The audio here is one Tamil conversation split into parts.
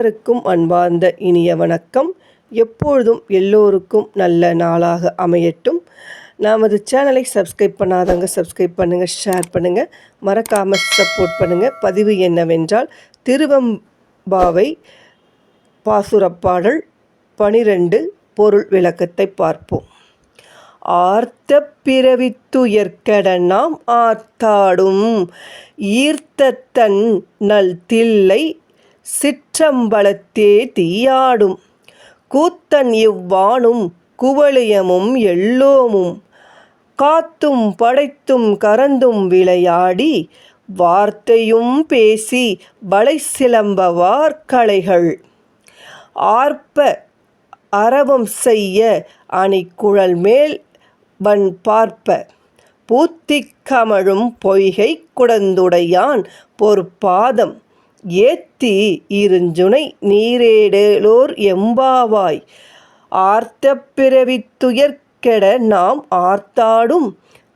அனைவருக்கும் அன்பார்ந்த இனிய வணக்கம். எப்பொழுதும் எல்லோருக்கும் நல்ல நாளாக அமையட்டும். நமது சேனலை சப்ஸ்கிரைப் பண்ணாதவங்க சப்ஸ்கிரைப் பண்ணுங்கள் ஷேர் பண்ணுங்கள் மறக்காமல் சப்போர்ட் பண்ணுங்கள் பதிவு என்னவென்றால் திருவம்பாவை பாசுரப்பாடல் பனிரெண்டு பொருள் விளக்கத்தை பார்ப்போம். ஆர்த்த பிறவித்துயர்க்கட நாம் ஆர்த்தாடும். ஈர்த்தத்தன் நல் தில்லை சிற்றம்பலத்தே தீயாடும். கூத்தன் இவ்வானும் குவளியமும் எல்லோமும் காத்தும் படைத்தும் கறந்தும் விளையாடி வார்த்தையும் பேசி வளை சிலம்ப ஆர்ப்ப அரவம் செய்ய அணிக்குழல் மேல் வன் பார்ப்ப. பூத்திக் கமழும் பொய்கை குடந்துடையான் பொற்பாதம் ஏத்தி இருஞ்சுனை நீரேடலோர் எம்பாவாய். ஆர்த்த பிறவித்துயர்க்கெட நாம் ஆர்த்தாடும்.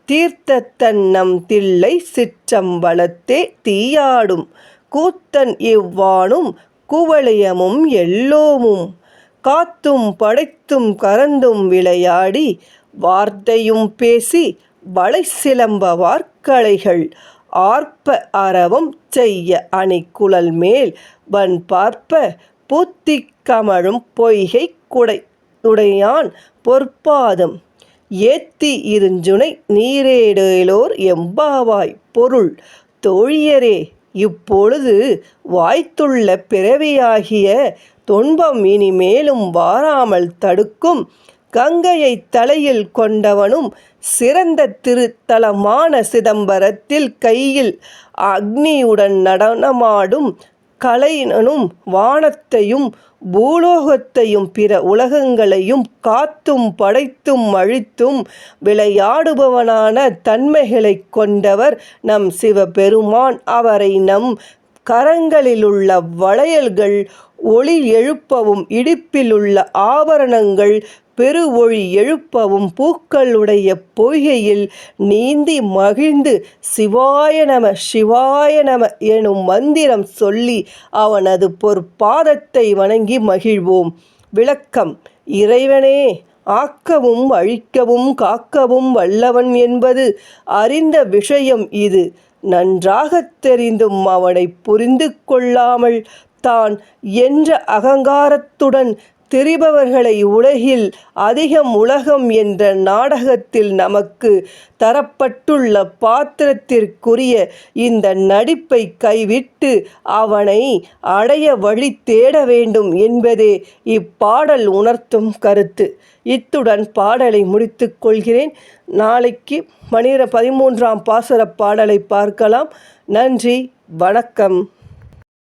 தீர்த்த தன்னம் தில்லை சிற்றம்பலத்தே தீயாடும். கூத்தன் இவ்வானும் குவளையமும் எல்லோமும். காத்தும் படைத்தும் கரந்தும் விளையாடி வார்த்தையும் பேசி வளை சிலம்பவார் கலைகள் ஆர்ப்ப அறவும் செய்ய அணிக்குழல் மேல் வன் பார்ப்ப பூத்தி கமழும் பொய்கை குடை உடையான் பொற்பாதம். ஏத்தி இருஞ்சுனை நீரேடேலோர் எம்பாவாய் பொருள். தோழியரே இப்பொழுது வாய்த்துள்ள பிறவியாகிய துன்பம் இனிமேலும் வாராமல் தடுக்கும் கங்கையை தலையில் கொண்டவனும் சிறந்த திருத்தலமான சிதம்பரத்தில் கையில் அக்னியுடன் நடனமாடும் கலைனனும் வானத்தையும் பூலோகத்தையும் பிற உலகங்களையும் காத்தும் படைத்தும் அழித்தும் விளையாடுபவனான தன்மைகளைக் கொண்டவர் நம் சிவபெருமான். அவரை நம் கரங்களிலுள்ள வளையல்கள் ஒளி எழுப்பவும் இடுப்பிலுள்ள ஆபரணங்கள் பெரு ஒளி எழுப்பவும் பூக்களுடைய பொய்கையில் நீந்தி மகிழ்ந்து சிவாய நம சிவாய நம எனும் மந்திரம் சொல்லி அவனது பொற்பாதத்தை வணங்கி மகிழ்வோம். விளக்கம் இறைவனே ஆக்கவும் அழிக்கவும் காக்கவும் வல்லவன் என்பது அறிந்த விஷயம் இது. நன்றாகத் தெரிந்தும் அவனை புரிந்து கொள்ளாமல் தான் என்ற அகங்காரத்துடன் திரிபவர்களை உலகில் அதிகம் உலகம் என்ற நாடகத்தில் நமக்கு தரப்பட்டுள்ள பாத்திரத்திற்குரிய இந்த நடிப்பை கைவிட்டு அவனை அடைய வழி தேட வேண்டும் என்பதே இப்பாடல் உணர்த்தும் கருத்து. இத்துடன் பாடலை முடித்து கொள்கிறேன். நாளைக்கு மணிர பதிமூன்றாம் பாசுர பாடலை பார்க்கலாம். நன்றி வணக்கம்.